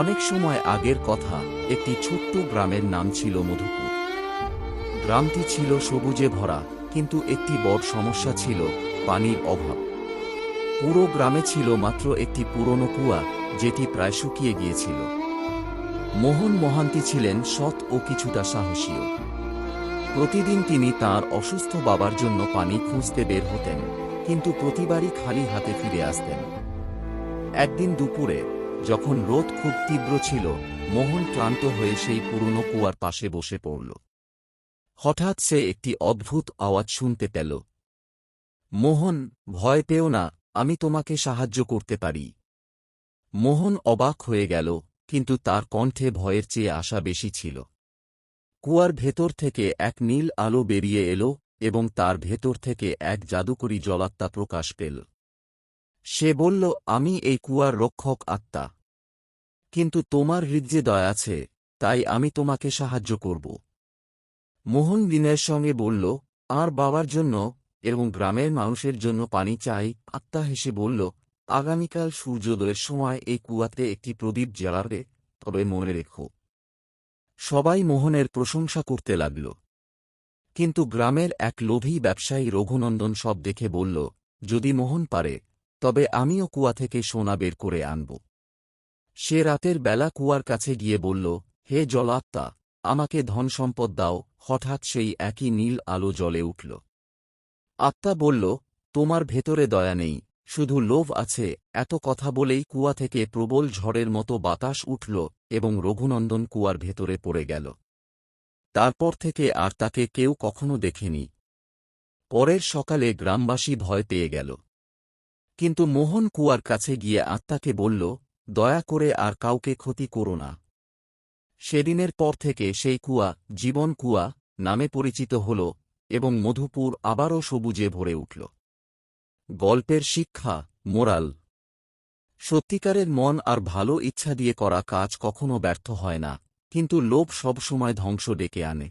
অনেক সময় আগের কথা, একটি ছোট্ট গ্রামের নাম ছিল মধুপুর। গ্রামটি ছিল সবুজে ভরা, কিন্তু একটি বড় সমস্যা ছিল পানির অভাব। পুরো গ্রামে ছিল মাত্র একটি পুরনো কুয়া, যেটি প্রায় শুকিয়ে গিয়েছিল। মোহন মহান্তি ছিলেন সৎ ও কিছুটা সাহসীও প্রতিদিন তিনি তার অসুস্থ বাবার জন্য পানি খুঁজতে বের হতেন, কিন্তু প্রতিবারই খালি হাতে ফিরে আসতেন। একদিন দুপুরে যখন রোদ খুব তীব্র ছিল, মোহন ক্লান্ত হয়ে সেই পুরনো কুয়ার পাশে বসে পড়ল। হঠাৎ সে একটি অদ্ভুত আওয়াজ শুনতে পেল। মোহন, ভয় পেও না, আমি তোমাকে সাহায্য করতে পারি। মোহন অবাক হয়ে গেল, কিন্তু তার কণ্ঠে ভয়ের চেয়ে আশা বেশি ছিল। কুয়ার ভেতর থেকে এক নীল আলো বেরিয়ে এলো এবং তার ভেতর থেকে এক জাদুকরী জলাত্মা প্রকাশ পেল। সে বলল, আমি এই কুয়ার রক্ষক আত্মা। কিন্তু তোমার হৃদয়ে দয়া আছে, তাই আমি তোমাকে সাহায্য করব। মোহন দিনের সঙ্গে বলল, আর বাবার জন্য এবং গ্রামের মানুষের জন্য পানি চাই। আত্মা হেসে বলল, আগামীকাল সূর্যোদয়ের সময় এই কুয়াতে একটি প্রদীপ জ্বালাবে, তবে মনে রেখো। সবাই মোহনের প্রশংসা করতে লাগল। কিন্তু গ্রামের এক লোভী ব্যবসায়ী রঘুনন্দন সব দেখে বলল, যদি মোহন পারে তবে আমিও কুয়া থেকে সোনা বের করে আনব। সে রাতের বেলা কুয়ার কাছে গিয়ে বলল, হে জলাত্মা, আমাকে ধন সম্পদ দাও। হঠাৎ সেই একই নীল আলো জলে উঠল। আত্মা বলল, তোমার ভেতরে দয়া নেই, শুধু লোভ আছে। এত কথা বলেই কুয়া থেকে প্রবল ঝড়ের মতো বাতাস উঠল এবং রঘুনন্দন কুয়ার ভেতরে পড়ে গেল। তারপর থেকে আর তাকে কেউ কখনো দেখেনি। পরের সকালে গ্রামবাসী ভয় পেয়ে গেল। কিন্তু মোহন কুয়ার কাছে গিয়ে আত্মাকে বলল, দয়া করে আর কাউকে ক্ষতি করো না। সেদিনের পর থেকে সেই কুয়া, জীবন কুয়া, নামে পরিচিত হল এবং মধুপুর আবারও সবুজে ভরে উঠল। গল্পের শিক্ষা, মোরাল। সত্যিকারের মন আর ভালো ইচ্ছা দিয়ে করা কাজ কখনো ব্যর্থ হয় না, কিন্তু লোভ সবসময় ধ্বংস ডেকে আনে।